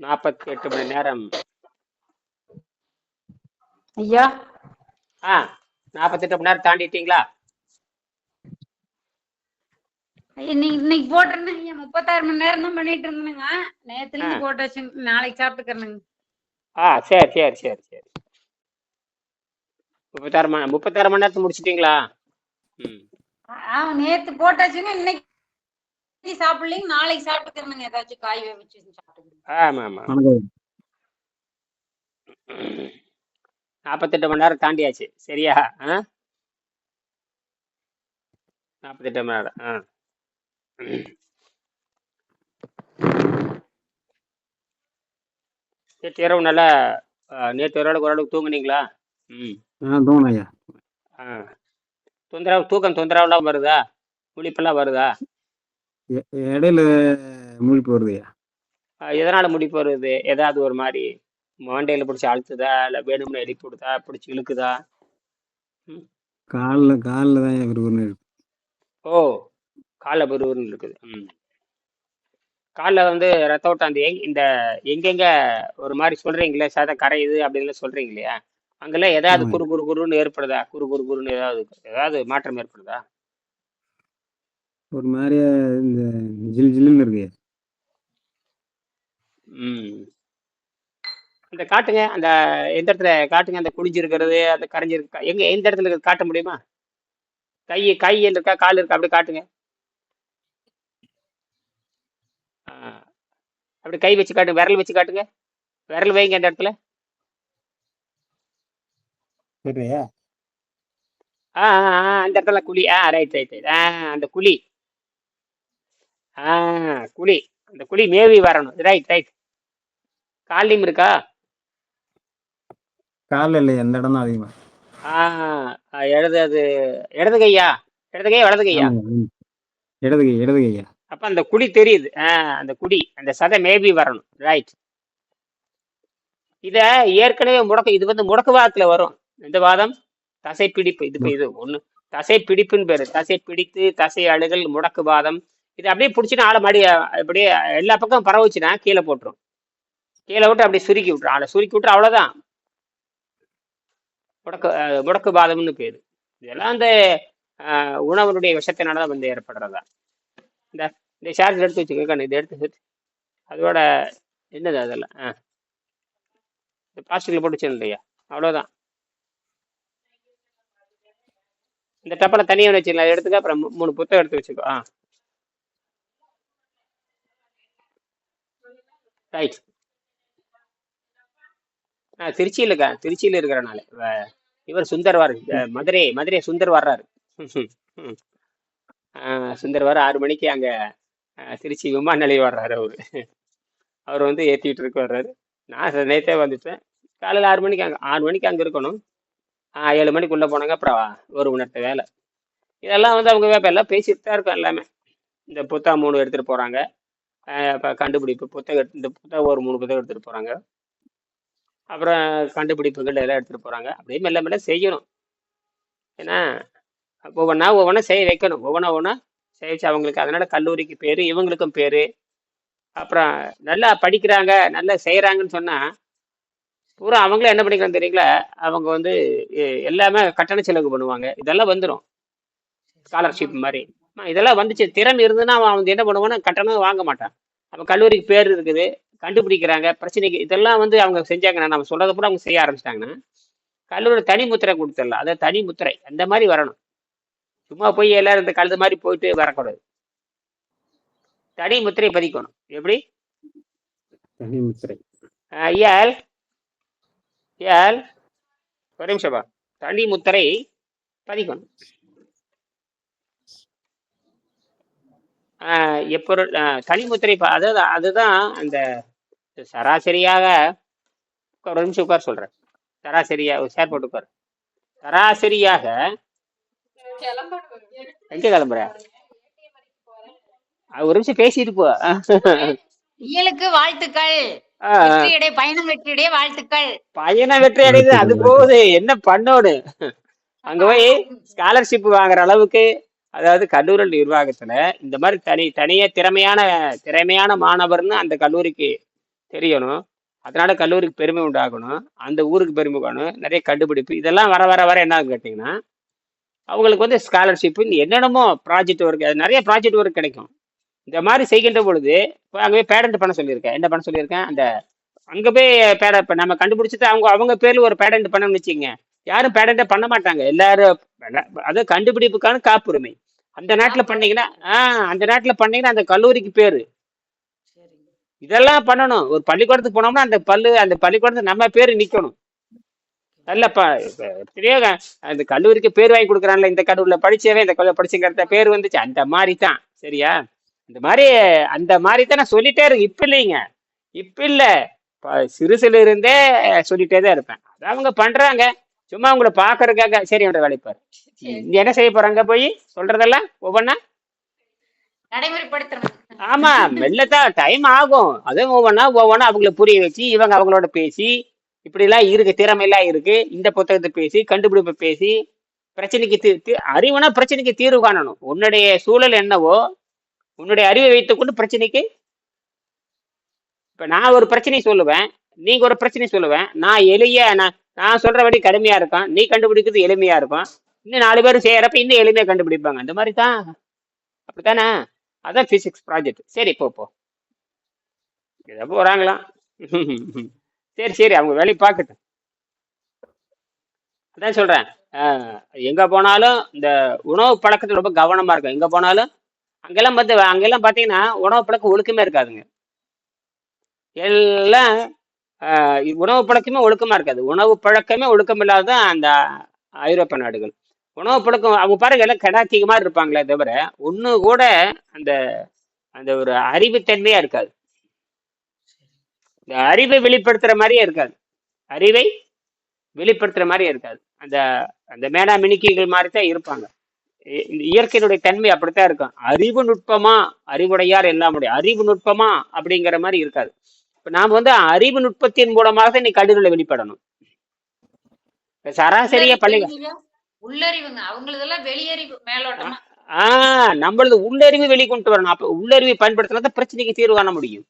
நாற்பத்தி எட்டு மணி நேரம். ஐயா. ஆ நாற்பத்தெட்டு மணி நேரம் தாண்டிட்டீங்களா? இன்னைக்கு போட்டிருந்தேங்க ஐயா முப்பத்தாறு மணி நேரம் தான் பண்ணிட்டு இருந்தேங்க. நேத்துல இருந்து. போட்டாச்சு நாளைக்கு சாப்பிட்டுக்கிறேனுங்க. ஆ சரி சரி சரி சரி. முப்பத்தாறு மணி முப்பத்தாறு மணி நேரத்தை முடிச்சிட்டீங்களா? ம். ஆ நேத்து போட்டாச்சுங்க இன்னைக்கு சாப்பிடலைங்க நாளைக்கு சாப்பிட்டுக்கிறேனுங்க ஏதாச்சும் காய் வச்சு சாப்பிட்டுக்கிறேன். நாற்பத்தெட்டு மணி நேரம் தாண்டியாச்சு. சரியா? ஆ? நாற்பத்தெட்டு மணி நேரம் ஆ. நேற்று இரவு நல்லா நேற்று ஓரளவுக்கு ஓரளவுக்கு தூங்குனீங்களா? ம். ஆ ஐயா. ஆ. தொந்தரவு தூக்கம் தொந்தரவுலாம் வருதா? முழிப்பெல்லாம் வருதா? இடையில முழிப்பு வருது ஐயா ஆ, எதனால முழிப்பு வருது ஏதாவது ஒரு மாதிரி மண்டையில் பிடிச்சி அழுத்துதா? இல்லை வேணும்னு எழுப்பி விடுதா பிடிச்சி இழுக்குதா? காலில் காலில் தான் விறுவிறுன்னு இருக்கு. ஓ காலில் விறுவிறுன்னு இருக்குது. ம். காலில் வந்து ரத்த ஓட்டம் அந்த எங் இந்த எங்கெங்க ஒரு மாதிரி சொல்றீங்களே சதை கரையுது அப்படின்லாம் சொல்றீங்க இல்லையா? அங்கெல்லாம் ஏதாவது ஆமாம் குறு குறு குருன்னு ஏற்படுதா? குறு குறு குருன்னு ஏதாவது ஏதாவது மாற்றம் ஏற்படுதா? ஒரு மாதிரியா இந்த ஜில் ஜில்லுன்னு இருக்கு. ம். அந்த காட்டுங்க அந்த எந்த இடத்துல காட்டுங்க அந்த குடிஞ்சிருக்கிறது அந்த கரைஞ்சிருக்கு எங்க எந்த இடத்துல காட்ட முடியுமா? கை கை இருக்கா கால் இருக்கா அப்படி காட்டுங்க. ஆ, அப்படி கை வச்சு காட்டுங்க விரல் வச்சு காட்டுங்க. விரல் வைங்க அந்த இடத்துல. ஆ ஆ, ஆ, அந்த இடத்துல குழி. ஆ ரைட் ரைட் ரைட் ஆ அந்த குழி. ஆ குழி. அந்த குழி மேவி வரணும். Right right. கால்லையும் இருக்கா? காலில் இல்லை அந்த இடம் தான் அதிகமாக ஆ இடது அது இடது கையா? இடது கையா வலது கையா. இடது கை இடது கை ஐயா அப்ப அந்த குழி தெரியுது. ஆ அந்த குழி அந்த சதை மேபி வரணும். ரைட். இத ஏற்கனவே முடக்கு இது வந்து முடக்குவாதத்துல வரும். இந்த வாதம்? தசை பிடிப்பு இது இது ஒண்ணு. தசை பிடிப்புன்னு பேரு தசை பிடித்து தசை அழுகல் முடக்குவாதம் இது அப்படியே பிடிச்சின்னா ஆளை மடி அப்படியே எல்லா பக்கம் பரவச்சுன்னா கீழே போட்டுரும். கீழே விட்டு அப்படியே சுருக்கி விட்டுரும். ஆளை சுருக்கி விட்டு அவ்வளோதான் முடக்கு முடக்கு பாதம்னு பேர். இதெல்லாம் அந்த உணவனுடைய விஷத்தினால தான் வந்து ஏற்படுறதா. இந்த இந்த சார்ஜ் எடுத்து வச்சுக்கோங்க இதை எடுத்து வச்சு அதோட என்னது அதெல்லாம்? ஆ இந்த பிளாஸ்டிக்கில் போட்டு வச்சு இல்லையா? அவ்வளோதான் இந்த டப்பில் தனியாக வச்சுக்கலாம். எடுத்துக்க அப்புறம் மூணு புத்தகம் எடுத்து வச்சுக்கோ. ஆ. ரைட் ஆ திருச்சியில் இருக்கா திருச்சியில் இருக்கிறனால. இவர் சுந்தர் வார் மதுரை மதுரை சுந்தர் வர்றாரு சுந்தர் வர ஆறு மணிக்கு அங்கே திருச்சி விமான நிலையம் வர்றாரு அவர். அவர் வந்து ஏற்றிட்டு இருக்க வர்றாரு. நான் நேத்தே வந்துட்டேன். காலையில் ஆறு மணிக்கு அங்கே ஆறு மணிக்கு அங்கே இருக்கணும். ஏழு மணிக்குள்ளே போனாங்க அப்புறம் ஒரு மணி நேரத்து வேலை. இதெல்லாம் வந்து அவங்க வேப்ப எல்லாம் பேசிட்டு தான் இருக்கும் எல்லாமே. இந்த புத்தகம் மூணு எடுத்துகிட்டு போகிறாங்க இப்போ கண்டுபிடிப்பு புத்தகம் இந்த புத்தகம் ஒரு மூணு புத்தகம் எடுத்துகிட்டு போகிறாங்க அப்புறம் கண்டுபிடிப்புகள் எல்லாம் எடுத்துகிட்டு போகிறாங்க அப்படியே மெல்ல மெல்ல செய்யணும். ஏன்னா ஒவ்வொன்றா ஒவ்வொன்றா செய்ய வைக்கணும். ஒவ்வொன்றா ஒவ்வொன்றா செய்ய வச்சு அவங்களுக்கு அதனால் கல்லூரிக்கு பேர் இவங்களுக்கும் பேர். அப்புறம் நல்லா படிக்கிறாங்க நல்லா செய்கிறாங்கன்னு சொன்னால் பூரா அவங்களும் என்ன பண்ணிக்கிறாங்க தெரியுங்களா? அவங்க வந்து எ- எல்லாமே கட்டண செலவு பண்ணுவாங்க. இதெல்லாம் வந்துடும் ஸ்காலர்ஷிப் மாதிரி. இதெல்லாம் வந்துச்சு. திறன் இருந்ததுன்னா அவன் வந்து என்ன பண்ணுவான்னா கட்டணம் வாங்க மாட்டான். அவன் கல்லூரிக்கு பேர் இருக்குது கண்டுபிடிக்கிறாங்க பிரச்சனைக்கு இதெல்லாம் வந்து அவங்க செஞ்சாங்கன்னா நம்ம சொல்றதை கூட அவங்க செய்ய ஆரம்பிச்சிட்டாங்கன்னா கல்லூரி தனி முத்திரை கொடுத்துடலாம். அதாவது தனி முத்திரை அந்த மாதிரி வரணும். சும்மா போய் எல்லாரும் இந்த கழுது மாதிரி போயிட்டு வரக்கூடாது. தனி முத்திரை பதிக்கணும். எப்படி? தனி முத்திரை. இயல் இயல் ஒரு நிமிஷம் தனி முத்திரை பதிக்கணும். எப்பொருள் ஆஹ் தனி முத்திரை ப- அதுதான் அதுதான் அந்த சராசரியாக ஒரு நிமிஷம் உட்கார் சொல்றேன். சராசரியா ஒரு சேர் போட்டு உட்கார். சராசரியாக எங்க கிளம்புற? ஒரு நிமிஷம் பேசிட்டு போ. இயலுக்கு வாழ்த்துக்கள். ஆஹ் வெற்றியடைய பயணம் வெற்றியடைய வாழ்த்துக்கள். பையனை வெற்றி அடையுது அது போகுது. என்ன பண்ணோடு? அங்க போய் ஸ்காலர்ஷிப் வாங்குற அளவுக்கு அதாவது கல்லூரி நிர்வாகத்துல இந்த மாதிரி தனி தனியா திறமையான திறமையான மாணவர்னு அந்த கல்லூரிக்கு தெரியணும். அதனால கல்லூரிக்கு பெருமை உண்டாகணும். அந்த ஊருக்கு பெருமை காணும் நிறைய கண்டுபிடிப்பு. இதெல்லாம் வர வர வர என்ன ஆகும்னு கேட்டிங்கன்னா அவங்களுக்கு வந்து ஸ்காலர்ஷிப் என்னென்னமோ ப்ராஜெக்ட் ஒர்க் அது நிறைய ப்ராஜெக்ட் ஒர்க் கிடைக்கும். இந்த மாதிரி செய்கின்ற பொழுது இப்போ அங்கே போய் பேரண்ட் பண்ண சொல்லியிருக்கேன். என்ன பண்ண சொல்லியிருக்கேன்? அந்த அங்கே போய் பேட இப்போ நம்ம கண்டுபிடிச்சிட்டு அவங்க அவங்க பேரில் ஒரு பேடண்ட் பண்ணணும்னு வச்சுங்க யாரும் பேடண்ட்டை பண்ண மாட்டாங்க. எல்லாரும் அதாவது கண்டுபிடிப்புக்கான காப்புரிமை. அந்த நாட்டில் பண்ணீங்கன்னா ஆ அந்த நாட்டில் பண்ணீங்கன்னா அந்த கல்லூரிக்கு பேர். சரிங்க. இதெல்லாம் பண்ணணும். ஒரு பள்ளிக்கூடத்துக்கு போனோம்னா அந்த பல்லு அந்த பள்ளிக்கூடத்துக்கு நம்ம பேர் நிக்கணும். இப்ப எத்தனையோ க- அந்த கல்லூரிக்கு பேர் வாங்கி கொடுக்குறான்ல இந்த கல்லூரியில் படிச்சவே இந்த கல்லூரி படிச்சுங்கிறத பேர் வந்துச்சு. அந்த மாதிரி தான் சரியா? இந்த மாதிரி அந்த மாதிரி தான் நான் சொல்லிட்டே இருக்கு இப்ப இல்லைங்க. இப்ப இல்ல. சிறுசுல இருந்தே சொல்லிட்டே தான் இருப்பேன். அதான் அவங்க பண்றாங்க. சும்மா உங்களை பாக்குறதுக்காக சரி வேலைப்பாரு சரி இங்க என்ன செய்ய போறாங்க போய் சொல்றதெல்லாம் ஒவ்வொன்னா? ஆமா மெல்லத்தான் டைம் ஆகும். அதுவும் ஒவ்வொன்றா ஒவ்வொன்றா அவங்கள புரிய வச்சு இவங்க அவங்களோட பேசி இப்படிலாம் இருக்கு திறமையெல்லாம் இருக்கு. இந்த புத்தகத்தை பேசி கண்டுபிடிப்பை பேசி பிரச்சனைக்கு தீ தீ- அறிவுனா பிரச்சனைக்கு தீர்வு காணணும். உன்னுடைய சூழல் என்னவோ உன்னுடைய அறிவை வைத்துக்கொண்டு பிரச்சனைக்கு இப்ப நான் ஒரு பிரச்சனை சொல்லுவேன். நீங்க ஒரு பிரச்சனை சொல்லுவேன். நான் எளிய நான் நான் சொல்றபடி கடுமையா இருக்கும் நீ கண்டுபிடிக்கிறது எளிமையா இருக்கும் இன்னும் நாலு பேர் செய்யறப்ப இன்னும் எளிமையா கண்டுபிடிப்பாங்க. அந்த மாதிரி தான் அப்படித்தானே? அதான் பிசிக்ஸ் ப்ராஜெக்ட் சரி போ போ. ஏதோ போறாங்களாம் சரி சரி அவங்க வேலையை பார்க்கட்டும். அதான் சொல்றேன். எங்க போனாலும் இந்த உணவு பழக்கத்துல ரொம்ப கவனமா இருக்கும் எங்க போனாலும் அங்கெல்லாம் பார்த்து அங்கெல்லாம் பார்த்தீங்கன்னா உணவு பழக்கம் ஒழுக்கமே இருக்காதுங்க. எல்லாம் உணவு பழக்கமே ஒழுக்கமா இருக்காது. உணவு பழக்கமே ஒழுக்கம் இல்லாததான் அந்த ஐரோப்பிய நாடுகள். உணவு பழக்கம் அவங்க பாருங்க எல்லாம் கடாத்திக மாதிரி இருப்பாங்களே தவிர ஒண்ணு கூட அந்த அந்த ஒரு அறிவுத்தன்மையா இருக்காது. இந்த அறிவை வெளிப்படுத்துற மாதிரியே இருக்காது. அறிவை வெளிப்படுத்துற மாதிரியே இருக்காது. அந்த அந்த மேடா மினிக்கிகள் மாதிரி தான் இருப்பாங்க இந்த இயற்கையினுடைய தன்மை அப்படித்தான் இருக்கும். அறிவு நுட்பமா அறிவுடையார் எல்லாமுடைய அறிவு நுட்பமா அப்படிங்கிற மாதிரி இருக்காது. நாம வந்து அறிவு நுட்பத்தின் மூலமாக இன்னைக்கு கல்லூரியில் வெளிப்படணும். சராசரியா பள்ளி உள்ளறிவு உள்ளறிவுங்க. அவங்களதெல்லாம் வெளியறிவு மேலோட்டமா. ஆஹ் நம்மளது உள்ளறிவு வெளிக்கொண்டு வரணும். அப்ப உள்ளறிவை பயன்படுத்தினா தான் பிரச்சனைக்கு தீர்வு காண முடியும்.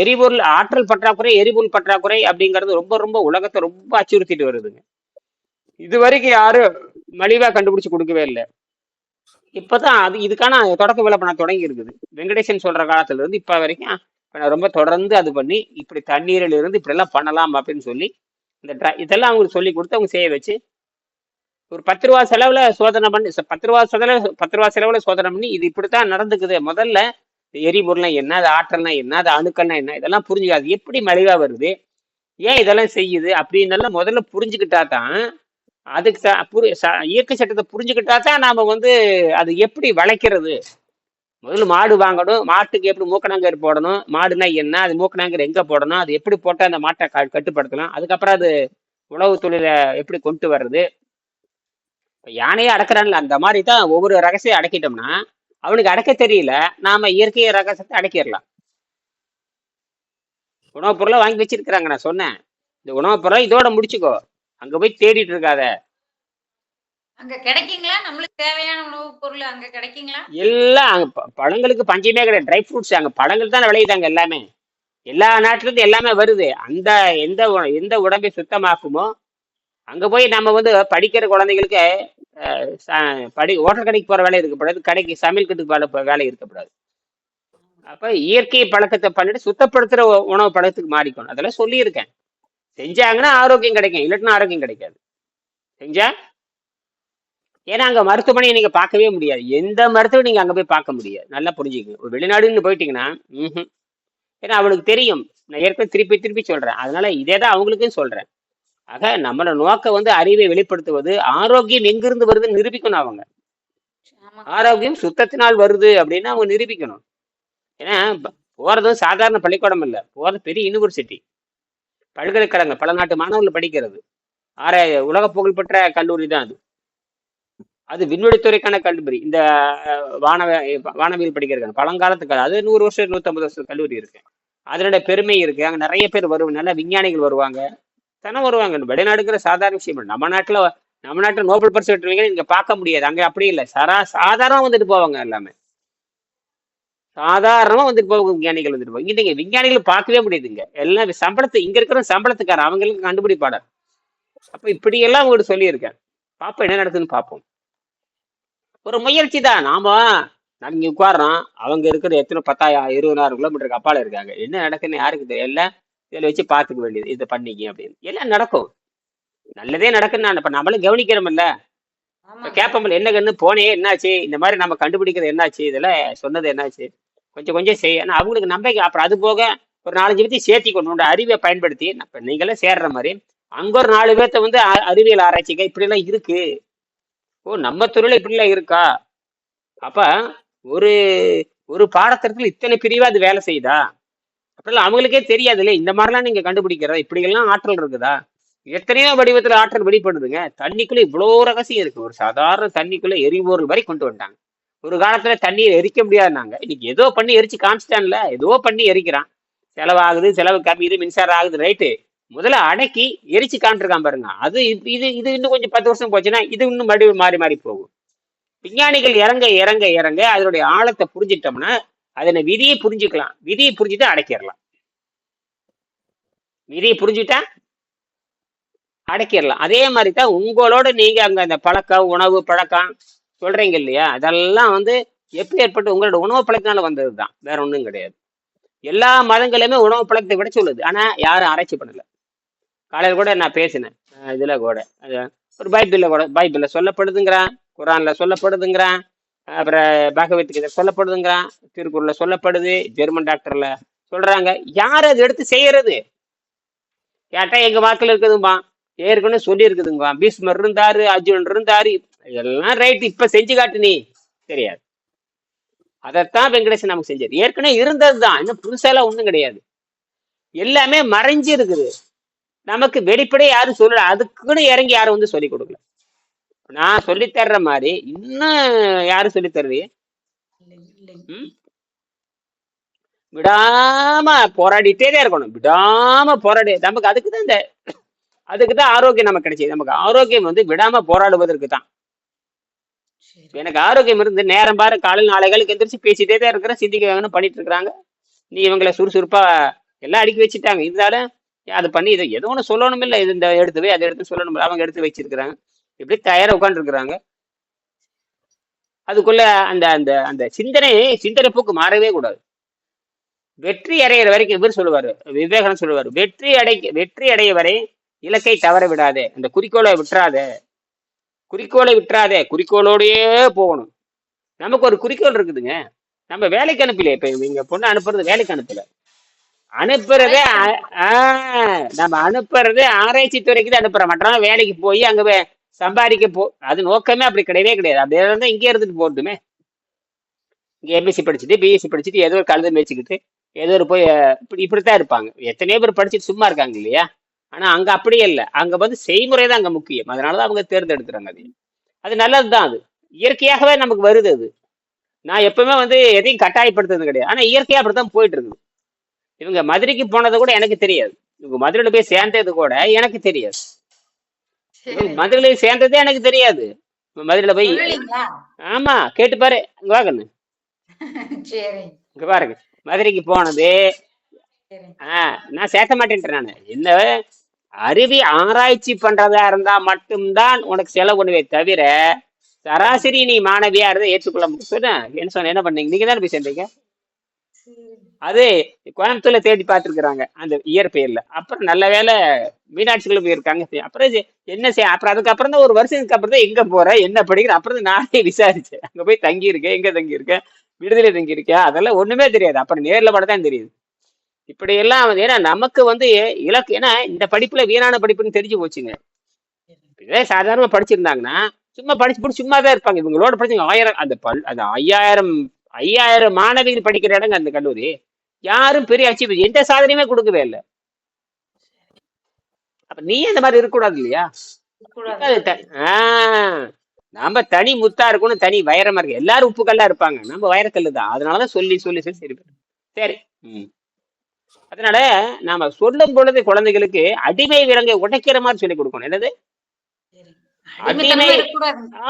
எரிபொருள் ஆற்றல் பற்றாக்குறை எரிபொருள் பற்றாக்குறை அப்படிங்கிறது ரொம்ப ரொம்ப உலகத்தை ரொம்ப அச்சுறுத்திட்டு வருதுங்க. இது வரைக்கும் யாரும் மலிவா கண்டுபிடிச்சு கொடுக்கவே இல்லை. இப்பதான் அது இதுக்கான தொடக்க பண்ண தொடங்கி இருக்குது. வெங்கடேசன் சொல்ற காலத்துல இருந்து இப்ப வரைக்கும் ரொம்ப தொடர்ந்து அது பண்ணி இப்படி தண்ணீரில் இருந்து இப்படிலாம் பண்ணலாம் அப்படின்னு சொல்லி இந்த ட்ரா இதெல்லாம் அவங்களுக்கு சொல்லி கொடுத்து அவங்க செய்ய வச்சு ஒரு பத்து ரூபா செலவில் சோதனை பண்ணி ச- பத்து ரூபா செலவு பத்து ரூபா செலவில் சோதனை பண்ணி இது இப்படித்தான் நடந்துக்குது. முதல்ல எரிபொருள்னா என்ன அது ஆற்றல்னா என்ன அது அணுக்கள்னா என்ன இதெல்லாம் புரிஞ்சுக்காது. எப்படி மலிவாக வருது? ஏன் இதெல்லாம் செய்யுது? அப்படின்னெல்லாம் முதல்ல புரிஞ்சுக்கிட்டா தான் அதுக்கு புரி ச- இயற்கை சட்டத்தை புரிஞ்சுக்கிட்டா தான் நாம் வந்து அது எப்படி வளைக்கிறது? முதல்ல மாடு வாங்கணும். மாட்டுக்கு எப்படி மூக்கணாங்கயிறு போடணும்? மாடுனா என்ன? அது மூக்கணாங்கயிறு எங்க போடணும்? அது எப்படி போட்டா அந்த மாட்டை க- கட்டுப்படுத்தலாம்? அதுக்கப்புறம் அது உழவு தொழிலை எப்படி கொண்டு வர்றது? இப்போ யானையே அடக்கிறான்ல அந்த மாதிரி தான் ஒவ்வொரு ரகசியம் அடக்கிட்டோம்னா அவனுக்கு அடக்க தெரியல. நாம இயற்கை ரகசியத்தை அடக்கிடலாம். உணவுப் பொருளை வாங்கி வச்சிருக்கிறாங்க நான் சொன்னேன். இந்த உணவுப் பொருளை இதோட முடிச்சுக்கோ. அங்க போய் தேடிட்டு இருக்காத. அங்க கிடைக்குங்களா? நம்மளுக்கு தேவையான உணவுப் பொருள் அங்க கிடைக்குங்களா? எல்லாம் அங்க ப- பழங்களுக்கு பஞ்சமே கிடையாது. ட்ரை ஃப்ரூட்ஸ் அங்க. பழங்கள் தான் விளையுதாங்க எல்லாமே. எல்லா நாட்டுல இருந்து எல்லாமே வருது. அந்த எந்த உ- எந்த உடம்பை சுத்தமாக்குமோ அங்க போய் நம்ம வந்து படிக்கிற குழந்தைகளுக்கு அஹ், ச- படி ஹோட்டல் கடைக்கு போற வேலை இருக்கக்கூடாது. கடைக்கு சமையல் கட்டுக்கு வேலை வேலை இருக்கக்கூடாது. அப்ப இயற்கை பழக்கத்தை பண்ணிட்டு சுத்தப்படுத்துற உ- உணவு பழக்கத்துக்கு மாறிக்கணும். அதெல்லாம் சொல்லியிருக்கேன். செஞ்சாங்கன்னா ஆரோக்கியம் கிடைக்கும். இல்லட்டுனா ஆரோக்கியம் கிடைக்காது. செஞ்சா ஏன்னா அங்க மருத்துவமனையை நீங்க பார்க்கவே முடியாது. எந்த மருத்துவம் நீங்க அங்க போய் பார்க்க முடியாது. நல்லா புரிஞ்சுக்கங்க. ஒரு வெளிநாடுன்னு போயிட்டீங்கன்னா ம்ஹும். ஏன்னா அவளுக்கு தெரியும். நான் ஏற்கனவே திருப்பி திருப்பி சொல்றேன். அதனால இதே தான் அவங்களுக்கும் சொல்றேன். ஆக நம்மளோட நோக்கம் வந்து அறிவை வெளிப்படுத்துவது ஆரோக்கியம் எங்கிருந்து வருதுன்னு நிரூபிக்கணும் அவங்க. ஆரோக்கியம் சுத்தத்தினால் வருது அப்படின்னு அவங்க நிரூபிக்கணும். ஏன்னா ப- போறதும் சாதாரண பள்ளிக்கூடம் இல்ல. போறது பெரிய யூனிவர்சிட்டி பல்கலைக்கழகம் பல நாட்டு மாணவர்கள் படிக்கிறது. ஆற உலக புகழ்பெற்ற கல்லூரி தான் அது. அது விண்வெளித்துறைக்கான கல்லூரி. இந்த வானவ வானவியல் படிக்கிறாங்க பழங்காலத்துக்கு அது நூறு வருஷம் நூற்றம்பது வருஷம் கல்லூரி இருக்கு. அதனோட பெருமை இருக்கு. அங்க நிறைய பேர் வருவாங்க. நல்ல விஞ்ஞானிகள் வருவாங்க. தினம் வருவாங்க. வெளிநாடுங்கிற சாதாரண விஷயம் நம்ம நாட்டுல நம்ம நாட்டுல நோபல் பரிசு பெற்றவங்க இங்க பார்க்க முடியாது. அங்க அப்படி இல்லை. சரா சாதாரணமாக வந்துட்டு போவாங்க எல்லாமே. சாதாரணமா வந்துட்டு போகும் விஞ்ஞானிகள் வந்துட்டு போகும் இங்க விஞ்ஞானிகள் பார்க்கவே முடியுதுங்க எல்லாம் சம்பளத்தை இங்க இருக்கிற சம்பளத்துக்காரன் அவங்களுக்கு கண்டுபிடிப்பாளர். அப்ப இப்படி எல்லாம் சொல்லியிருக்கேன். பாப்போம் என்ன நடக்குதுன்னு பார்ப்போம் ஒரு முயற்சி தான் நாம நாங்க இங்க உட்கார்றோம். அவங்க இருக்கிற எத்தனை பத்தாயிரம் இருபதாயிரம் கிலோமீட்டருக்கு அப்பால இருக்காங்க. என்ன நடக்குன்னு யாருக்கு தெரியும் எல்லாம் இதுல வச்சு பார்த்துக்க வேண்டியது. இதை பண்ணிக்க அப்படின்னு. எல்லாம் நடக்கும். நல்லதே நடக்குன்னு நான் இப்ப நம்மளும் கவனிக்கிறோம்ல கேட்போம்ல என்ன கண்ணு? போனே என்னாச்சு? இந்த மாதிரி நம்ம கண்டுபிடிக்கிறது என்னாச்சு? இதெல்லாம் சொன்னது என்னாச்சு? கொஞ்சம் கொஞ்சம் செய்ய ஆனா அவங்களுக்கு நம்பிக்கை. அப்புறம் அது போக ஒரு நாலஞ்சு பத்தி சேர்த்தி கொண்டு அறிவை பயன்படுத்தி இப்ப நீங்களே சேர்ற மாதிரி அங்க ஒரு நாலு பேர்த்த வந்து அறிவியல் ஆராய்ச்சிங்க இப்படி எல்லாம் இருக்கு. ஓ நம்ம துறையில இப்படிலாம் இருக்கா? அப்ப ஒரு ஒரு பாடத்திட்டத்துல இத்தனை பிரிவா அது வேலை செய்யுதா? அப்படிலாம் அவங்களுக்கே தெரியாதுல்ல. இந்த மாதிரிலாம் நீங்க கண்டுபிடிக்கிறதா? இப்படி எல்லாம் ஆற்றல் இருக்குதா? எத்தனையோ வடிவத்துல ஆற்றல் வெளிப்படுதுங்க. தண்ணிக்குள்ள இவ்வளோ ரகசியம் இருக்கு. ஒரு சாதாரண தண்ணிக்குள்ள எரிபொருள் வரை கொண்டு வந்துட்டாங்க. ஒரு காலத்துல தண்ணியை எரிக்க முடியாதுனாங்க இன்னைக்கு ஏதோ பண்ணி எரிச்சு காமிச்சிட்டான்ல. ஏதோ பண்ணி எரிக்கிறான். செலவாகுது செலவு கம்மி இது மின்சாரம் ஆகுது ரைட்டு. முதல்ல அடக்கி எரிச்சு காமிச்சிருக்கான் பாருங்க. அது இது இது இது இன்னும் கொஞ்சம் பத்து வருஷம் போச்சுன்னா இது இன்னும் மறுபடியும் மாறி மாறி போகும். விஞ்ஞானிகள் இறங்க இறங்க இறங்க அதனுடைய ஆழத்தை புரிஞ்சிட்டோம்னா அதனை விதியை புரிஞ்சுக்கலாம். விதியை புரிஞ்சுட்டு அடக்கிடலாம். விதியை புரிஞ்சுட்டா அடக்கிடலாம். அதே மாதிரி தான் உங்களோட நீங்க அங்க அந்த பழக்கம் உணவு பழக்கம் சொல்றீங்க இல்லையா? அதெல்லாம் வந்து எப்படி ஏற்பட்டு உங்களோட உணவு பழக்கத்தினால வந்தது தான் வேற ஒன்றும் கிடையாது. எல்லா மதங்களுமே உணவு பழக்கத்தை விட சொல்லுது. ஆனா யாரும் ஆராய்ச்சி பண்ணல. காலையில் கூட நான் பேசினேன். இதில் இதுல கூட. அது ஒரு பைபிள்ல கூட பைபிளில் சொல்லப்படுதுங்கிறான் குரான்ல சொல்லப்படுதுங்கிறான் அப்புறம் பகவத்கீதை சொல்லப்படுதுங்கிறான் திருக்குறளில் சொல்லப்படுது ஜெர்மன் டாக்டர்ல சொல்றாங்க. யார் அதை எடுத்து செய்யறது? கேட்டா எங்க வாக்கில் இருக்குதும்பா ஏற்கனவே சொல்லி பீஸ்மர் இருந்தாரு அர்ஜுன் இருந்தாரு. எல்லாம் ரைட் இப்ப செஞ்சு காட்டு நீ. தெரியாது. அதைத்தான் வெங்கடேசன் நமக்கு செஞ்சார். ஏற்கனவே இருந்ததுதான். இன்னும் புதுசாலாம் ஒன்றும் கிடையாது. எல்லாமே மறைஞ்சு இருக்குது நமக்கு வெளிப்படையா யாரும் சொல்லல. அதுக்குன்னு இறங்கி யாரும் வந்து சொல்லி கொடுக்கல. நான் சொல்லி தர்ற மாதிரி இன்னும் யாரும் சொல்லி. ம்? விடாம போராடிட்டே தான் இருக்கணும். விடாம போராடி நமக்கு அதுக்கு தான் இந்த அதுக்கு தான் ஆரோக்கியம் நமக்கு கிடைச்சது. நமக்கு ஆரோக்கியம் வந்து விடாம போராடுவதற்கு தான். எனக்கு ஆரோக்கியம் இருந்து நேரம் பாரு. காலையில் நாளைகளுக்கு எந்திரிச்சு பேசிட்டே தான் இருக்கிறேன். சிந்திக்க வேணும்னு பண்ணிட்டு இருக்கிறாங்க. நீ இவங்களை சுறுசுறுப்பா எல்லாம் அடுக்கி வச்சுட்டாங்க. இருந்தாலும் அது பண்ணி இதை ஏதோ ஒன்று சொல்லணும் இல்லை இது இந்த எடுத்துவே அதை எடுத்து சொல்லணும். அவங்க எடுத்து வச்சிருக்கிறாங்க. இப்படி தயாராக உட்காந்துருக்குறாங்க அதுக்குள்ள அந்த அந்த அந்த சிந்தனை சிந்தனை போக்கு மாறவே கூடாது. வெற்றி அடையிற வரைக்கும் இவர் சொல்லுவார் விவேகனம் சொல்லுவாரு வெற்றி அடை வெற்றி அடைய வரை இலக்கை தவற விடாதே. அந்த குறிக்கோளை விட்டுறாத. குறிக்கோளை விட்டுறாதே. குறிக்கோளோடயே போகணும். நமக்கு ஒரு குறிக்கோள் இருக்குதுங்க. நம்ம வேலைக்கு அனுப்பலையே. இப்போ எங்கள் பொண்ணு அனுப்புறது வேலைக்கு அனுப்பல. அனுப்புறதே ஆ, நம்ம அனுப்புறதே ஆராய்ச்சி துறைக்கு தான் அனுப்புறோம். மற்றவங்க வேலைக்கு போய் அங்க வே- சம்பாதிக்க போ அது நோக்கமே அப்படி கிடையவே கிடையாது. அப்படியே இருந்தா இங்கே இருந்துட்டு போட்டுமே இங்க எம்எஸ்சி படிச்சுட்டு பிஎஸ்சி படிச்சுட்டு ஏதோ ஒரு கழுத மேய்ச்சிக்கிட்டு ஏதோ ஒரு போய் இப்படி இப்படித்தான் இருப்பாங்க. எத்தனையோ பேர் படிச்சுட்டு சும்மா இருக்காங்க இல்லையா? ஆனா அங்க அப்படியே இல்லை. அங்க வந்து செய்முறை தான் அங்க முக்கியம். அதனாலதான் அவங்க தேர்ந்தெடுக்கிறாங்க அது அது நல்லதுதான் அது. இயற்கையாகவே நமக்கு வருது அது. நான் எப்பவுமே வந்து எதையும் கட்டாயப்படுத்துறது கிடையாது. ஆனா இயற்கையா அப்படித்தான் போயிட்டு இருக்குது இவங்க மதுரைக்கு போனது கூட எனக்கு தெரியாது. இவங்க மதுரையில போய் சேர்ந்தது கூட எனக்கு தெரியாது. மதுரையில சேர்ந்ததே எனக்கு தெரியாது. மதுரையில போய்? ஆமா கேட்டு பாரு இங்க சரி. இங்க பாருங்க மதுரைக்கு போனது. ஆஹ் நான் சேர்க்க மாட்டேன்ட்டேன் நான். என்ன அறிவி ஆராய்ச்சி பண்றதா இருந்தா மட்டும்தான் உனக்கு செலவு பண்ணுவே தவிர சராசரி நீ மாணவியா இருந்தா ஏற்றுக்கொள்ள முடியும். என்ன சொன்ன என்ன பண்ணீங்க? நீங்க தானே போய் சேர்ந்தீங்க? சரி. அது கோயம்புத்தூர்ல தேடி பார்த்துருக்குறாங்க அந்த இயற்பெயர்ல அப்புறம் நல்ல வேலை மீனாட்சிக்குள்ள போயிருக்காங்க. அப்புறம் என்ன செய்ய அப்புறம் அதுக்கப்புறம் தான் ஒரு வருஷத்துக்கு அப்புறம் தான் எங்க போற என்ன படிக்கிற அப்புறம் தான் நானே விசாரிச்சேன். அங்க போய் தங்கி இருக்கேன் எங்க தங்கி இருக்கேன் விடுதலை தங்கி இருக்கேன் அதெல்லாம் ஒண்ணுமே தெரியாது. அப்புறம் நேர்ல படத்தான் தான் தெரியுது. இப்படி எல்லாம் வந்து ஏன்னா நமக்கு வந்து இலக்கு ஏன்னா இந்த படிப்புல வீணான படிப்புன்னு தெரிஞ்சு போச்சுங்க. இதே சாதாரணமா படிச்சிருந்தாங்கன்னா சும்மா படிச்சு போட்டு சும்மா தான் இருப்பாங்க. இவங்களோட படிச்சு ஆயிரம் அந்த பல் அந்த ஐயாயிரம் ஐயாயிரம் மாணவிகள் படிக்கிற இடங்க அந்த கல்லூரி. யாரும் பெரிய அச்சீவ் எந்த சாதனையுமே கொடுக்கவே இல்லை. அப்ப நீ அந்த மாதிரி இருக்கக்கூடாது இல்லையா? நம்ம தனி முத்தா இருக்கணும் தனி வைரமா இருக்கு எல்லாரும் உப்பு கல்லா இருப்பாங்க. நம்ம வைரக்கல்லு தான். அதனாலதான் சொல்லி சொல்லி சொல்லி சரி. சரி. ம். அதனால நாம சொல்லும் பொழுது குழந்தைகளுக்கு அடிமை விலங்கை உடைக்கிற மாதிரி சொல்லி கொடுக்கணும். என்னது சரி. அடிமைத்தனமா அடிமை இருக்கக்கூடாது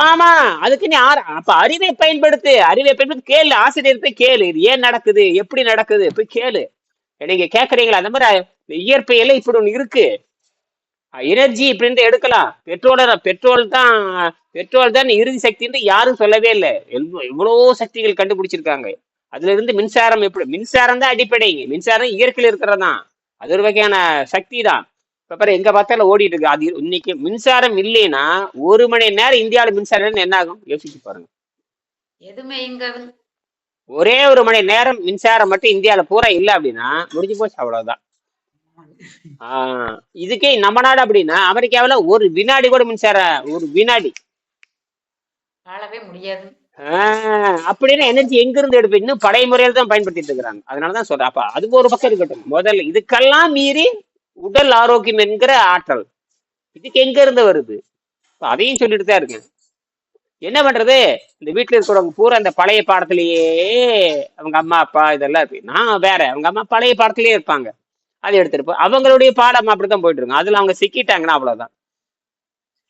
ஆமா அதுக்கு நீ அப்ப அறிவை பயன்படுத்து. அறிவை பயன்படுத்தி. கேளு ஆசிரியர் போய் கேளு. இது ஏன் நடக்குது? எப்படி நடக்குது? போய் கேளு. நீங்க கேக்குறீங்களா? அந்த மாதிரி இந்த இயற்கையில இப்படி ஒண்ணு இருக்கு. எனர்ஜி இப்படின்னு எடுக்கலாம். பெட்ரோல பெட்ரோல் தான் பெட்ரோல் தான் இறுதி சக்தின்னு யாரும் சொல்லவே இல்லை. எவ்வளவோ சக்திகள் கண்டுபிடிச்சிருக்காங்க. அதுல இருந்து மின்சாரம் எப்படி? மின்சாரம் தான் அடிப்படைங்க மின்சாரம் இயற்கையில் இருக்கிறதான் அது ஒரு வகையான சக்தி தான். இப்ப பாரு எங்க பார்த்தாலும் ஓடிட்டு இருக்கு அது இன்னைக்கு மின்சாரம் இல்லைன்னா ஒரு மணி நேரம் இந்தியாவில் மின்சாரம் என்ன ஆகும்? யோசிச்சு பாருங்க. எதுவுமே இயங்காது ஒரே ஒரு மணி நேரம் மின்சாரம் மட்டும் இந்தியாவில் பூரா இல்லை அப்படின்னா முடிஞ்சு போச்சு அவ்வளவுதான். ஆஹ் இதுக்கே நம்ம நாடு அப்படின்னா அமெரிக்காவுல ஒரு வினாடி கூட மின்சாரம் ஒரு வினாடி. வாழவே முடியாது. ஆஹ் அப்படின்னு எனர்ஜி எங்க இருந்து எடுப்பு? இன்னும் பழைய முறையில தான் பயன்படுத்திட்டு இருக்கிறாங்க. அதனாலதான் சொல்றேன். அப்ப அது ஒரு பக்கம் இருக்கட்டும். முதல்ல இதுக்கெல்லாம் மீறி உடல் ஆரோக்கியம் என்கிற ஆற்றல். இதுக்கு எங்க இருந்து வருது? அதையும் சொல்லிட்டு தான் இருக்கேன். என்ன பண்றது? இந்த வீட்டுல இருக்கிறவங்க பூரா இந்த பழைய பாடத்திலேயே அவங்க அம்மா அப்பா இதெல்லாம் இருக்கு. நான் வேற. அவங்க அம்மா பழைய பாடத்திலேயே இருப்பாங்க. அதை எடுத்துருப்போம் போ அவங்களுடைய பாடம் அப்படித்தான் போயிட்டு இருக்கும் அதுல அவங்க சிக்கிட்டாங்கன்னா அவ்வளவுதான்.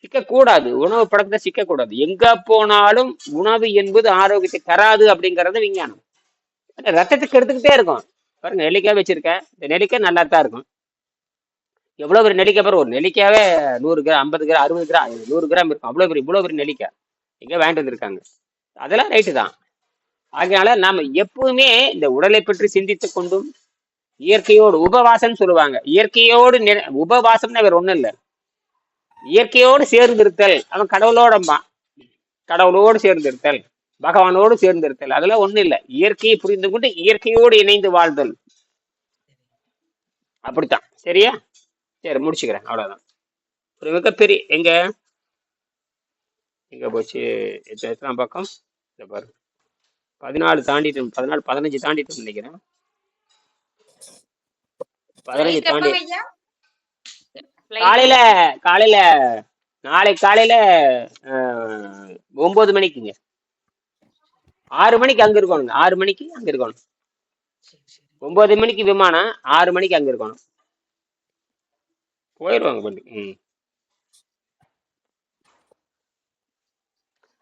சிக்கக்கூடாது. உணவு படத்துல சிக்கக்கூடாது. எங்க போனாலும் உணவு என்பது ஆரோக்கியத்தை தராது அப்படிங்கறது விஞ்ஞானம். ரத்தத்துக்கு எடுத்துக்கிட்டே இருக்கும். பாருங்க நெல்லிக்காய் வச்சிருக்கேன். இந்த நெல்லிக்காய் நல்லா தான் இருக்கும். எவ்வளவு பெரிய நெல்லிக்காய் பாரு ஒரு நெல்லிக்காவே நூறு கிராம் ஐம்பது கிராம் அறுபது கிராம் நூறு கிராம் இருக்கும். அவ்வளவு பெரிய இவ்வளவு பெரிய நெல்லிக்காய் எங்கே வாங்கிட்டு வந்திருக்காங்க? அதெல்லாம் ரைட்டு தான். ஆகையால நாம எப்பவுமே இந்த உடலை பற்றி சிந்தித்து கொண்டும் இயற்கையோடு உபவாசம் சொல்லுவாங்க. இயற்கையோடு நெ- உபவாசம்னா வேற ஒண்ணும் இல்லை. இயற்கையோடு சேர்ந்திருத்தல் அவன் கடவுளோடம்பான் கடவுளோடு சேர்ந்திருத்தல் பகவானோடு சேர்ந்திருத்தல் அதெல்லாம் ஒண்ணும் இல்லை. இயற்கையை புரிந்து கொண்டு இயற்கையோடு இணைந்து வாழ்தல். அப்படித்தான். சரியா? சரி முடிச்சுக்கிறேன். அவ்வளவுதான். ஒரு மிகப்பெரிய எங்க? எங்க போச்சு? எத்த- எத்தனாம் பக்கம்? இந்த பாரு பதினாலு தாண்டிட்டு பதினாலு பதினஞ்சு தாண்டிட்டு நினைக்கிறேன். பதினஞ்சு தாண்டி காலையில காலையில நாளை காலையில ஒன்பது மணிக்குங்க. ஆறு மணிக்கு அங்க இருக்கணுங்க ஆறு மணிக்கு அங்க இருக்கணும். ஒன்பது மணிக்கு விமானம் ஆறு மணிக்கு அங்க இருக்கணும். போயிடுவாங்க பண்ணி ம்.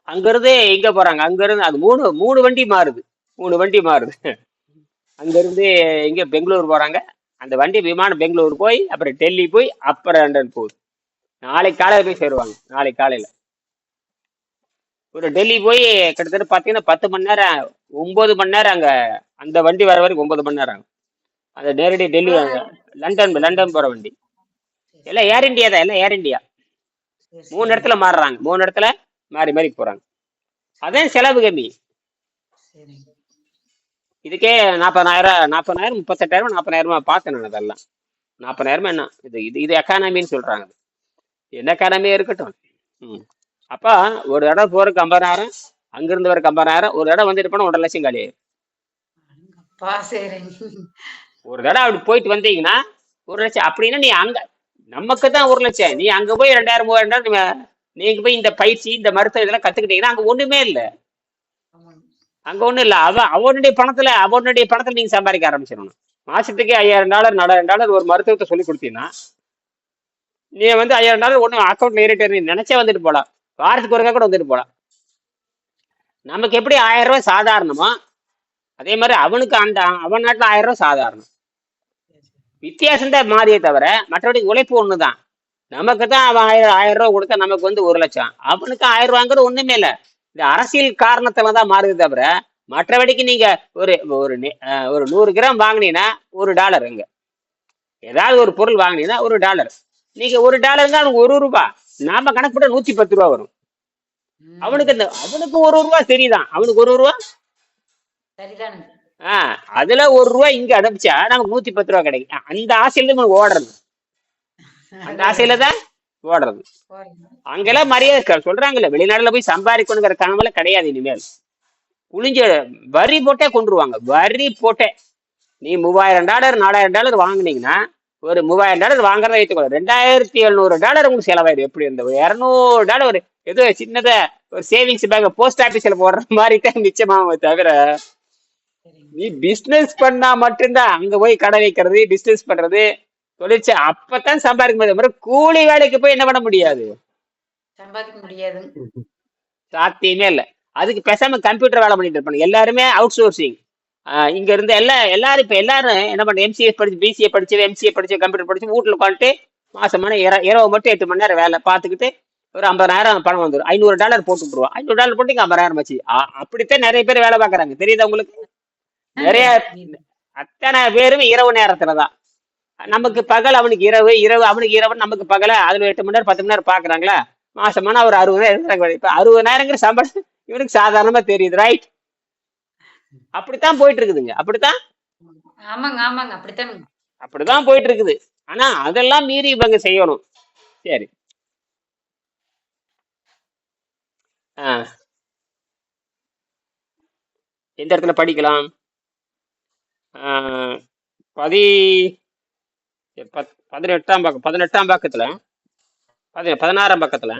அங்க இருந்து எங்க போறாங்க? அங்க இருந்து அது மூணு மூணு வண்டி மாறுது. மூணு வண்டி மாறுது. அங்க இருந்து எங்க பெங்களூர் போறாங்க? அந்த வண்டி விமானம் பெங்களூர் போய் அப்புறம் டெல்லி போய் அப்புறம் லண்டன் போகுது. நாளைக்கு காலையில போய் சேருவாங்க. நாளைக்கு காலையில. ஒரு டெல்லி போய் கிட்டத்தட்ட பார்த்தீங்கன்னா பத்து மணி நேரம் ஒன்பது மணி நேரம் அங்க அந்த வண்டி வர வரைக்கும் ஒன்பது மணி நேரம் ஆகும். அந்த நேரடி டெல்லி லண்டன் லண்டன் போற வண்டி. எல்லாம் ஏர் இந்தியா தான் எல்லாம் ஏர் இந்தியா மூணு. இடத்துல மாறுறாங்க. மூணு இடத்துல மாறி மாறி போறாங்க. அதான் செலவு கம்மி. இதுக்கே நாற்பதாயிரம் நாற்பதாயிரம் முப்பத்தெட்டாயிரம் நாற்பதாயிரமா பார்த்தேன் நான் அதெல்லாம். நாற்பதாயிரமா என்ன? இது இது இது எக்கானமின்னு சொல்றாங்க. என்ன எக்கானமியா இருக்கட்டும். ம். அப்ப ஒரு இடம் போறதுக்கு ஐம்பதாயிரம் அங்கிருந்து வரக்கு ஐம்பதாயிரம் ஒரு இடம் வந்துட்டு போனா ஒன்றரை லட்சம் காலி ஒரு தடவை அப்படி போயிட்டு வந்தீங்கன்னா ஒரு லட்சம். அப்படின்னா நீ அங்க நமக்கு தான் ஒரு லட்சம். நீ அங்க போய் ரெண்டாயிரம் மூவாயிரம் நீங்க போய் இந்த பயிற்சி இந்த மருத்துவம் இதெல்லாம் கத்துக்கிட்டீங்கன்னா அங்க ஒண்ணுமே இல்லை. அங்க ஒண்ணும் இல்ல. அவன் அவனுடைய பணத்துல அவனுடைய பணத்துல நீங்க சம்பாதிக்க ஆரம்பிச்சிடணும். மாசத்துக்கு ஐயாயிரம் டாலர் நாலாயிரம் டாலர் ஒரு மருத்துவத்தை சொல்லி கொடுத்தீங்கன்னா நீ வந்து ஐயாயிரம் டாலர் ஒண்ணு அக்கௌண்ட்ல ஏறிட்டு நீ நினைச்சே வந்துட்டு போலாம். வாரத்துக்கு ஒருக்கா கூட வந்துட்டு போலாம். நமக்கு எப்படி ஆயிரம் ரூபாய் சாதாரணமோ அதே மாதிரி அவனுக்கு அந்த அவன் நாட்டில் ஆயிரம் ரூபாய் சாதாரணம். வித்தியாசம் தான் மாறியே தவிர மற்றபடி உழைப்பு ஒண்ணுதான். நமக்கு தான் அவன் ஆயிரம் ஆயிரம் ரூபாய் கொடுத்தா நமக்கு வந்து ஒரு லட்சம். அவனுக்கு ஆயிரம் ரூபாங்கிறது ஒண்ணுமே இல்லை. இந்த அரசியல் காரணத்துல தான் மாறுது தவிர மற்றபடிக்கு நீங்க ஒரு ஒரு ஒரு நூறு கிராம் வாங்கினீங்கன்னா ஒரு டாலர் அங்க ஏதாவது ஒரு பொருள் வாங்கினீங்கன்னா ஒரு டாலர். நீங்க ஒரு டாலருங்க அவனுக்கு ஒரு ரூபா. நாம கணக்கு போட்டா நூத்தி பத்து ரூபா வரும். அவனுக்கு இந்த அவனுக்கு ஒரு ரூபா சரிதான். அவனுக்கு ஒரு ரூபா? சரிதானுங்க. ஆஹ் அதுல ஒரு ரூபா இங்க அனுப்பிச்சா நமக்கு நூத்தி பத்து ரூபா கிடைக்கும். அந்த ஆசையில நமக்கு ஓடுறது. அந்த ஆசையில தான் ஓடுறது. அங்கெல்லாம் மரியாதை சொல்றாங்கல்ல வெளிநாட்டுல போய் சம்பாதிக்கணுங்கிற கனவுல கிடையாது இனிமேல். புளிஞ்ச வரி போட்டே கொண்டுருவாங்க. வரி போட்டே. நீ மூவாயிரம் டாலர் நாலாயிரம் டாலர் வாங்குனீங்கன்னா ஒரு மூவாயிரம் டாலர் வாங்குறத வைத்துக்கோ ரெண்டாயிரத்தி எழுநூறு டாலர் உங்களுக்கு செலவாயிடும். எப்படி இருந்த ஒரு இரநூறு டாலர் ஒரு ஏதோ சின்னதா ஒரு சேவிங்ஸ் பேங்க் போஸ்ட் ஆபீஸ்ல போடுற மாதிரி தான் மிச்சமாகும் தவிர. நீ பிசினஸ் பண்ணா மட்டும்தான் அங்க போய் கடை வைக்கிறது பிசினஸ் பண்றது தொழிற்சா அப்பதான் சம்பாதிக்க அப்புறம் கூலி வேலைக்கு போய் என்ன பண்ண முடியாது? சம்பாதிக்க முடியாது. சாத்தியமே இல்லை. அதுக்கு பேசாம கம்ப்யூட்டர் வேலை பண்ணிட்டு இருப்பாங்க எல்லாருமே அவுட் சோர்சிங் இங்க இருந்து எல்லா எல்லாரும் இப்ப எல்லாரும் என்ன பண்ண எம்சிஏ படிச்சு பிசிஏ படிச்சு எம்சிஏ படிச்சு கம்ப்யூட்டர் படிச்சு வீட்டுல உட்காந்துட்டு மாசமான இர- இரவு மட்டும் எட்டு மணி நேரம் வேலை பார்த்துக்கிட்டு ஒரு ஐம்பதாயிரம் பணம் வந்துடும் ஐநூறு டாலர் போட்டு விட்டுருவோம். ஐநூறு டாலர் போட்டு இங்க ஐம்பதாயிரம் வச்சு அப்படித்தான் நிறைய பேர் வேலை பார்க்கறாங்க. தெரியுதா உங்களுக்கு? நிறைய அத்தனை பேரும் இரவு நேரத்துல தான் நமக்கு பகல் அவனுக்கு இரவு இரவு அவனுக்கு இரவு நமக்கு பகல அதுல எட்டு மணி நேரம் பத்து மணி நேரம் பாக்குறாங்களா? மாசமான ஒரு அறுபதாயிரம் இப்ப அறுபதாயிரங்கிற சம்பளம் இவனுக்கு சாதாரணமா தெரியுது ரைட் அப்படித்தான் போயிட்டு இருக்குதுங்க அப்படித்தான்? ஆமாங்க ஆமாங்க அப்படித்தானுங்க. அப்படிதான் போயிட்டு இருக்குது ஆனா அதெல்லாம் மீறி இவங்க செய்யணும். சரி. ஆ. எந்த இடத்துல படிக்கலாம்? பதி பத்- பதினெட்டாம் பக்கம் பதினெட்டாம் பக்கத்தில் பதி பதினாறாம் பக்கத்தில்.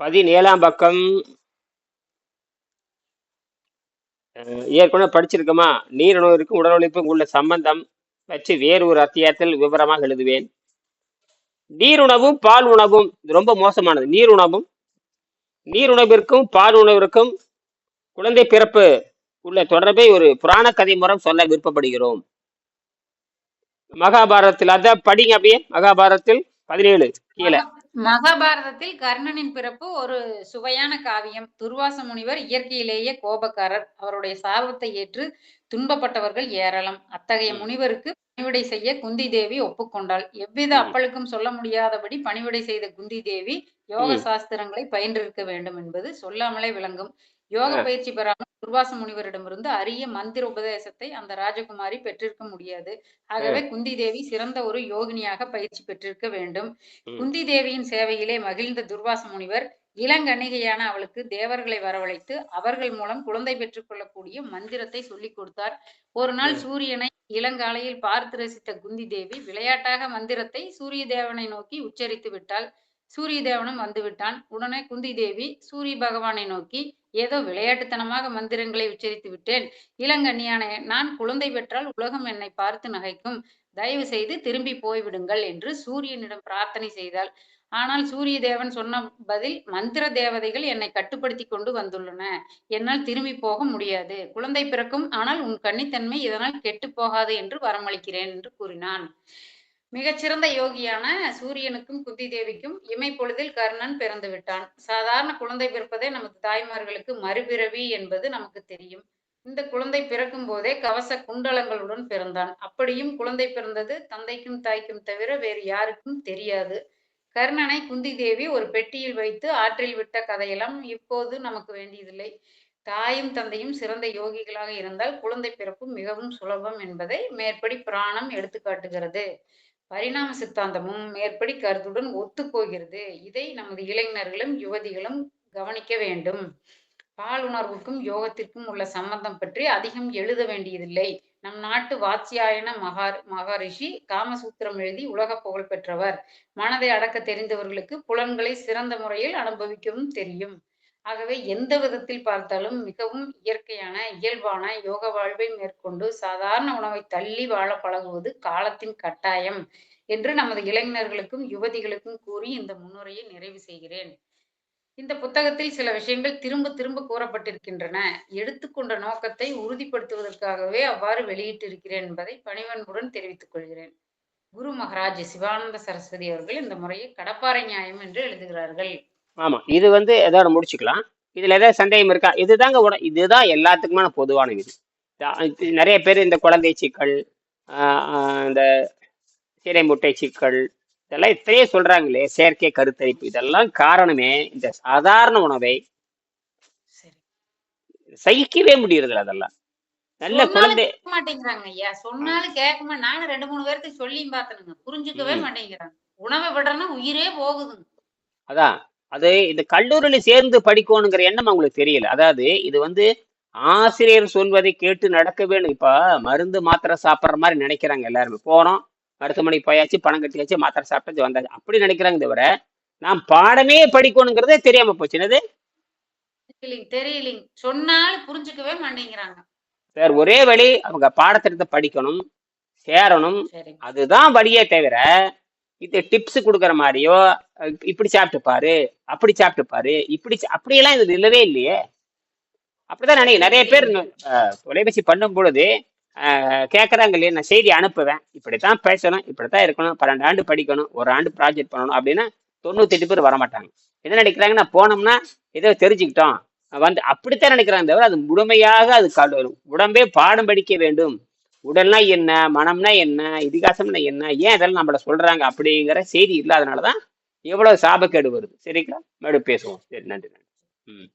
பதினேழாம் பக்கம் அஹ், ஏற்கனவே படிச்சிருக்கோமா? நீரிழிவுக்கும் உடல் உள்ள சம்பந்தம் வச்சு வேறு ஒரு அத்தியாயத்தில் விவரமாக எழுதுவேன். நீருணவும் பால் உணவும் இது ரொம்ப மோசமானது. நீர் உணவும் நீர் உணவிற்கும் பால் உணவிற்கும் குழந்தை பிறப்பு உள்ள தொடர்பை ஒரு புராண கதை மூலம் சொல்ல விருப்பப்படுகிறோம். மகாபாரதத்தில் அதான் படிங்க அப்படியே மகாபாரதத்தில் பதினேழு கீழே. மகாபாரதத்தில் கர்ணனின் பிறப்பு ஒரு சுவையான காவியம் துர்வாச முனிவர் இயற்கையிலேயே கோபக்காரர் அவருடைய சாபத்தை ஏற்று துன்பப்பட்டவர்கள் ஏராளம் அத்தகைய முனிவருக்கு பணிவிடை செய்ய குந்தி தேவி ஒப்புக்கொண்டாள் எவ்வித ம். அப்பழுக்கும் சொல்ல முடியாதபடி பணிவிடை செய்த குந்தி தேவி யோக. சாஸ்திரங்களை பயின்றிருக்க வேண்டும் என்பது சொல்லாமலே விளங்கும் யோக. பயிற்சி பெறாமல் துர்வாச முனிவரிடமிருந்து அரிய மந்திர உபதேசத்தை அந்த ராஜகுமாரி பெற்றிருக்க முடியாது. ஆகவே குந்தி தேவி சிறந்த ஒரு யோகினியாக பயிற்சி பெற்றிருக்க வேண்டும். குந்தி தேவியின் சேவையிலே மகிழ்ந்த துர்வாச முனிவர் இளங்கன்னிகையான அவளுக்கு தேவர்களை வரவழைத்து அவர்கள் மூலம் குழந்தை பெற்றுக் கொள்ளக்கூடிய மந்திரத்தை சொல்லிக் கொடுத்தார். ஒரு நாள். சூரியனை இளங்காலையில் பார்த்து ரசித்த குந்தி தேவி விளையாட்டாக மந்திரத்தை சூரிய தேவனை நோக்கி உச்சரித்து விட்டாள். சூரிய தேவனும் வந்து விட்டான். உடனே குந்தி தேவி சூரிய பகவானை நோக்கி ஏதோ விளையாட்டுத்தனமாக மந்திரங்களை உச்சரித்து விட்டேன். இளங்கண்ணியான நான் குழந்தை பெற்றால் உலகம் என்னை பார்த்து நகைக்கும். தயவு செய்து திரும்பி போய்விடுங்கள் என்று சூரியனிடம் பிரார்த்தனை செய்தாள். ஆனால் சூரிய தேவன் சொன்ன பதில் மந்திர தேவதைகள் என்னை கட்டுப்படுத்தி கொண்டு வந்துள்ளன. என்னால் திரும்பி போக முடியாது. குழந்தை பிறக்கும் ஆனால் உன் கன்னித்தன்மை இதனால் கெட்டு போகாது என்று வரமளிக்கிறேன் என்று கூறினான். மிகச்சிறந்த யோகியான சூரியனுக்கும் குந்தி தேவிக்கும் இமைப்பொழுதில் கர்ணன் பிறந்து விட்டான். சாதாரண குழந்தை பிறப்பதே நமது தாய்மார்களுக்கு மறுபிறவி என்பது நமக்கு தெரியும். இந்த குழந்தை பிறக்கும் போதே கவச குண்டலங்களுடன் பிறந்தான். அப்படியும் குழந்தை பிறந்தது தந்தைக்கும் தாய்க்கும் தவிர வேறு யாருக்கும் தெரியாது. கர்ணனை குந்தி தேவி ஒரு பெட்டியில் வைத்து ஆற்றில் விட்ட கதையெல்லாம் இப்போது நமக்கு வேண்டியதில்லை. தாயும் தந்தையும் சிறந்த யோகிகளாக இருந்தால் குழந்தை பிறப்பு மிகவும் சுலபம் என்பதை மேற்படி புராணம் எடுத்து காட்டுகிறது பரிணாம சித்தாந்தமும் மேற்படி கருத்துடன் ஒத்துப்போகிறது. இதை நமது இளைஞர்களும் யுவதிகளும் கவனிக்க வேண்டும். பாலுணர்வுக்கும் யோகத்திற்கும் உள்ள சம்பந்தம் பற்றி அதிகம் எழுத வேண்டியதில்லை. நம் நாட்டு வாத்ஸ்யாயன மகா மகரிஷி காமசூத்திரம் எழுதி உலக புகழ் பெற்றவர். மனதை அடக்க தெரிந்தவர்களுக்கு புலன்களை சிறந்த முறையில் அனுபவிக்கவும் தெரியும். ஆகவே எந்த விதத்தில் பார்த்தாலும் மிகவும் இயற்கையான இயல்பான யோக வாழ்வை மேற்கொண்டு சாதாரண உணவை தள்ளி வாழ பழகுவது காலத்தின் கட்டாயம் என்று நமது இளைஞர்களுக்கும் யுவதிகளுக்கும் கூறி இந்த முன்னுரையை நிறைவு செய்கிறேன். இந்த புத்தகத்தில் சில விஷயங்கள் திரும்ப திரும்ப கூறப்பட்டிருக்கின்றன. எடுத்துக்கொண்ட நோக்கத்தை உறுதிப்படுத்துவதற்காகவே அவ்வாறு வெளியிட்டிருக்கிறேன் என்பதை பணிவன்புடன் தெரிவித்துக் கொள்கிறேன். குரு மகராஜ் சிவானந்த சரஸ்வதி அவர்கள் இந்த முறையை கடப்பாறை நியாயம் என்று எழுதுகிறார்கள். ஆமா. இது வந்து எதோட முடிச்சுக்கலாம். இதுல ஏதாவது சந்தேகம் இருக்கா? இதுதாங்க உட இதுதான் எல்லாத்துக்குமான பொதுவான இது நிறைய பேர் இந்த குழந்தை சிக்கல் ஆஹ் ஆஹ் இந்த சிறை முட்டை சிக்கல் இதெல்லாம் இத்தனையே சொல்றாங்களே. செயற்கை கருத்தரிப்பு. இதெல்லாம் காரணமே இந்த சாதாரண உணவை சரி. சகிக்கவே முடியறதில்ல அதெல்லாம். நல்ல குழந்தை மாட்டேங்கிறாங்க ஐயா. சொன்னாலும் கேட்க மாட்டேன் நானும் ரெண்டு மூணு பேர்த்துக்கு சொல்லியும் பார்த்தனுங்க புரிஞ்சுக்கவே. மாட்டேங்கிறாங்க. உணவை விடுறேன்னா உயிரே போகுதுங்க. அதான். அது இந்த கல்லூரியில சேர்ந்து படிக்கணுங்கிற எண்ணம் அவங்களுக்கு தெரியல. அதாவது இது வந்து ஆசிரியர் சொல்வதை கேட்டு நடக்க வேணும். இப்ப மருந்து மாத்திரை சாப்பிட்ற மாதிரி நினைக்கிறாங்க எல்லாருமே. போறோம் மருத்துவமனைக்கு போயாச்சு பணம் கட்டியாச்சு மாத்திரை சாப்பிட்டாச்சு வந்தாச்சு. அப்படி நினைக்கிறாங்க தவிர நான் பாடமே படிக்கணுங்கிறதே தெரியாம போச்சு. என்னது? தெரியலிங்க சொன்னாலும் புரிஞ்சுக்கவே மாட்டேங்கிறாங்க. வேற ஒரே வழி அவங்க பாடத்திட்டத்தை படிக்கணும் சேரணும். அதுதான் வழியே தவிர இது டிப்ஸ் கொடுக்குற மாதிரியோ இப்படி சாப்பிட்டு பாரு அப்படி சாப்பிட்டு பாரு இப்படி அப்படியெல்லாம் இது இல்லவே இல்லையே. அப்படிதான் நினைக்கிறேன். நிறைய பேர் அஹ், தொலைபேசி பண்ணும் பொழுது கேட்குறாங்க கேட்கறாங்க இல்லையா நான் செய்தி அனுப்புவேன். இப்படித்தான் பேசணும் இப்படித்தான் இருக்கணும். பன்னெண்டு ஆண்டு படிக்கணும் ஒரு ஆண்டு ப்ராஜெக்ட் பண்ணணும் அப்படின்னா தொண்ணூத்தெட்டு பேர் வரமாட்டாங்க. என்ன நினைக்கிறாங்கன்னா போனோம்னா ஏதோ தெரிஞ்சுக்கிட்டோம். வந்து அப்படித்தான் நினைக்கிறாங்க தவிர அது முழுமையாக அது கடு- உடம்பே பாடம் படிக்க வேண்டும். உடல்னா என்ன மனம்னா என்ன இதிகாசம்னா என்ன ஏன் இதெல்லாம் நம்மள சொல்றாங்க அப்படிங்கிற செய்தி இல்லாதனாலதான் எவ்வளவு சாபக்கேடு வருது. சரிங்களா? மறுபடியும் பேசுவோம். சரி நன்றி நன்றி. ம்.